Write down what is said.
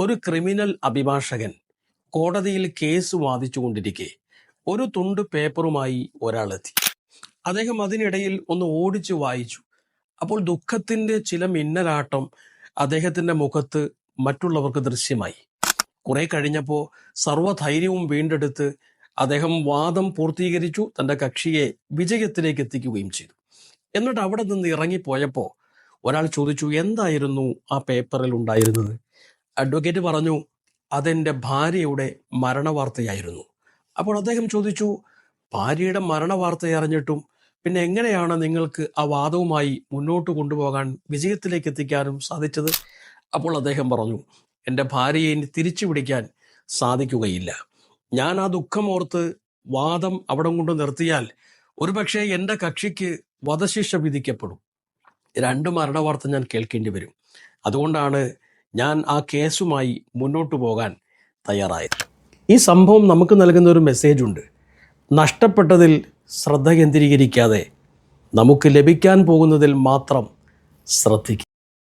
ഒരു ക്രിമിനൽ അഭിഭാഷകൻ കോടതിയിൽ കേസ് വാദിച്ചുകൊണ്ടിരിക്കെ ഒരു തുണ്ട് പേപ്പറുമായി ഒരാളെത്തി. അദ്ദേഹം അതിനിടയിൽ ഒന്ന് ഓടിച്ചു വായിച്ചു. അപ്പോൾ ദുഃഖത്തിന്റെ ചില മിന്നലാട്ടം അദ്ദേഹത്തിന്റെ മുഖത്ത് മറ്റുള്ളവർക്ക് ദൃശ്യമായി. കുറെ കഴിഞ്ഞപ്പോൾ സർവധൈര്യവും വീണ്ടെടുത്ത് അദ്ദേഹം വാദം പൂർത്തീകരിച്ചു തന്റെ കക്ഷിയെ വിജയത്തിലേക്ക് എത്തിക്കുകയും ചെയ്തു. എന്നിട്ട് അവിടെ നിന്ന് ഇറങ്ങിപ്പോയപ്പോൾ ഒരാൾ ചോദിച്ചു എന്തായിരുന്നു ആ പേപ്പറിൽ ഉണ്ടായിരുന്നത്? അഡ്വക്കേറ്റ് പറഞ്ഞു അതെന്റെ ഭാര്യയുടെ മരണവാർത്തയായിരുന്നു. അപ്പോൾ അദ്ദേഹം ചോദിച്ചു ഭാര്യയുടെ മരണവാർത്ത അറിഞ്ഞിട്ടും പിന്നെ എങ്ങനെയാണ് നിങ്ങൾക്ക് ആ വാദവുമായി മുന്നോട്ട് കൊണ്ടുപോകാൻ വിജയത്തിലേക്ക് എത്തിക്കാനും സാധിച്ചത്? അപ്പോൾ അദ്ദേഹം പറഞ്ഞു എന്റെ ഭാര്യയെ ഇനി തിരിച്ചു പിടിക്കാൻ സാധിക്കുകയില്ല. ഞാൻ ആ ദുഃഖമോർത്ത് വാദം അവിടം കൊണ്ട് നിർത്തിയാൽ ഒരുപക്ഷെ എന്റെ കക്ഷിക്ക് വധശിക്ഷ വിധിക്കപ്പെടും. രണ്ട് മരണവാർത്ത ഞാൻ കേൾക്കേണ്ടി വരും. അതുകൊണ്ടാണ് ഞാൻ ആ കേസുമായി മുന്നോട്ട് പോകാൻ തയ്യാറായത് ഈ സംഭവം നമുക്ക് നൽകുന്ന ഒരു മെസ്സേജ് ഉണ്ട്. നഷ്ടപ്പെട്ടതിൽ ശ്രദ്ധ കേന്ദ്രീകരിക്കാതെ നമുക്ക് ലഭിക്കാൻ പോകുന്നതിൽ മാത്രം ശ്രദ്ധിക്കുക.